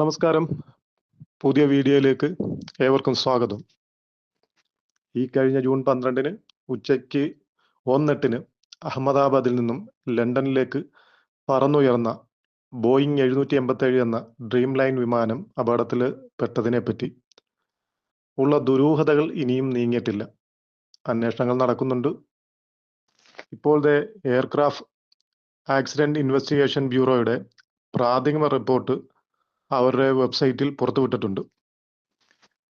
നമസ്കാരം. പുതിയ വീഡിയോയിലേക്ക് ഏവർക്കും സ്വാഗതം. ഈ കഴിഞ്ഞ ജൂൺ പന്ത്രണ്ടിന് ഉച്ചയ്ക്ക് ഒന്നെട്ടിന് അഹമ്മദാബാദിൽ നിന്നും ലണ്ടനിലേക്ക് പറന്നുയർന്ന ബോയിങ് എഴുന്നൂറ്റി എൺപത്തേഴ് എന്ന ഡ്രീം ലൈൻ വിമാനം അപകടത്തിൽ പെട്ടതിനെ പറ്റി ഉള്ള ദുരൂഹതകൾ ഇനിയും നീങ്ങിയിട്ടില്ല. അന്വേഷണങ്ങൾ നടക്കുന്നുണ്ട്. ഇപ്പോഴത്തെ എയർക്രാഫ്റ്റ് ആക്സിഡന്റ് ഇൻവെസ്റ്റിഗേഷൻ ബ്യൂറോയുടെ പ്രാഥമിക റിപ്പോർട്ട് അവരുടെ വെബ്സൈറ്റിൽ പുറത്തുവിട്ടിട്ടുണ്ട്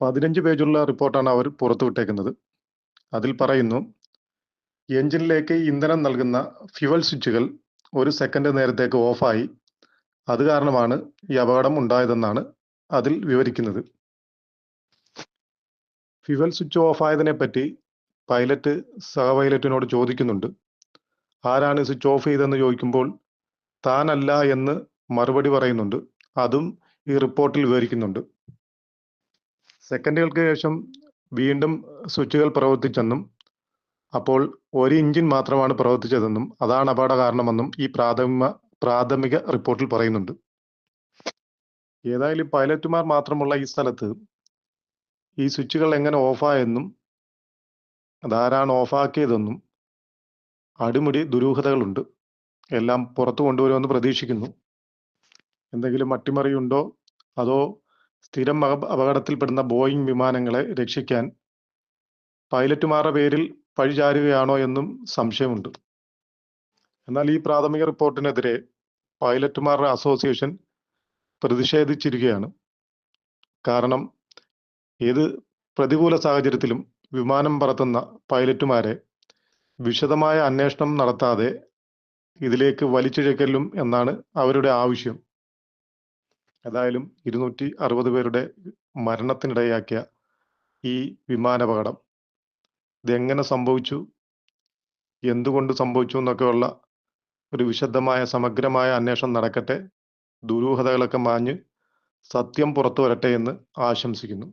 പതിനഞ്ച് പേജുള്ള റിപ്പോർട്ടാണ് അവർ പുറത്തുവിട്ടേക്കുന്നത് അതിൽ പറയുന്നു എഞ്ചിനിലേക്ക് ഇന്ധനം നൽകുന്ന ഫ്യുവൽ സ്വിച്ചുകൾ ഒരു സെക്കൻഡ് നേരത്തേക്ക് ഓഫായി അത് കാരണമാണ് ഈ അപകടം ഉണ്ടായതെന്നാണ് അതിൽ വിവരിക്കുന്നത്. ഫ്യുവൽ സ്വിച്ച് ഓഫ് ആയതിനെ പറ്റി പൈലറ്റ് സഹപൈലറ്റിനോട് ചോദിക്കുന്നുണ്ട്. ആരാണ് സ്വിച്ച് ഓഫ് ചെയ്തതെന്ന് ചോദിക്കുമ്പോൾ താനല്ല എന്ന് മറുപടി പറയുന്നുണ്ട്. അതും ഈ റിപ്പോർട്ടിൽ വിവരിക്കുന്നുണ്ട്. സെക്കൻഡുകൾക്ക് ശേഷം വീണ്ടും സ്വിച്ചുകൾ പ്രവർത്തിച്ചെന്നും അപ്പോൾ ഒരു ഇഞ്ചിൻ മാത്രമാണ് പ്രവർത്തിച്ചതെന്നും അതാണ് അപകട കാരണമെന്നും ഈ പ്രാഥമിക പ്രാഥമിക റിപ്പോർട്ടിൽ പറയുന്നുണ്ട്. ഏതായാലും പൈലറ്റുമാർ മാത്രമുള്ള ഈ സ്ഥലത്ത് ഈ സ്വിച്ചുകൾ എങ്ങനെ ഓഫായെന്നും അതാരാണ് ഓഫാക്കിയതെന്നും അടിമുടി ദുരൂഹതകളുണ്ട്. എല്ലാം പുറത്തു കൊണ്ടുവരുമെന്ന് പ്രതീക്ഷിക്കുന്നു. എന്തെങ്കിലും അട്ടിമറിയുണ്ടോ? അതോ സ്ഥിരം അപകടത്തിൽപ്പെടുന്ന ബോയിങ് വിമാനങ്ങളെ രക്ഷിക്കാൻ പൈലറ്റുമാരുടെ പേരിൽ പഴിചാരുകയാണോ എന്നും സംശയമുണ്ട്. എന്നാൽ ഈ പ്രാഥമിക റിപ്പോർട്ടിനെതിരെ പൈലറ്റുമാരുടെ അസോസിയേഷൻ പ്രതിഷേധിച്ചിരിക്കുകയാണ്. കാരണം ഏത് പ്രതികൂല സാഹചര്യത്തിലും വിമാനം പറത്തുന്ന പൈലറ്റുമാരെ വിശദമായ അന്വേഷണം നടത്താതെ ഇതിലേക്ക് വലിച്ചിഴക്കലും എന്നാണ് അവരുടെ ആവശ്യം. ഏതായാലും ഇരുന്നൂറ്റി അറുപത് പേരുടെ മരണത്തിനിടയാക്കിയ ഈ വിമാനാപകടം. ഇതെങ്ങനെ സംഭവിച്ചു? എന്തുകൊണ്ട് സംഭവിച്ചു എന്നൊക്കെയുള്ള ഒരു വിശദമായ സമഗ്രമായ അന്വേഷണം നടക്കട്ടെ. ദുരൂഹതകളൊക്കെ മാഞ്ഞ് സത്യം പുറത്തു വരട്ടെ എന്ന് ആശംസിക്കുന്നു.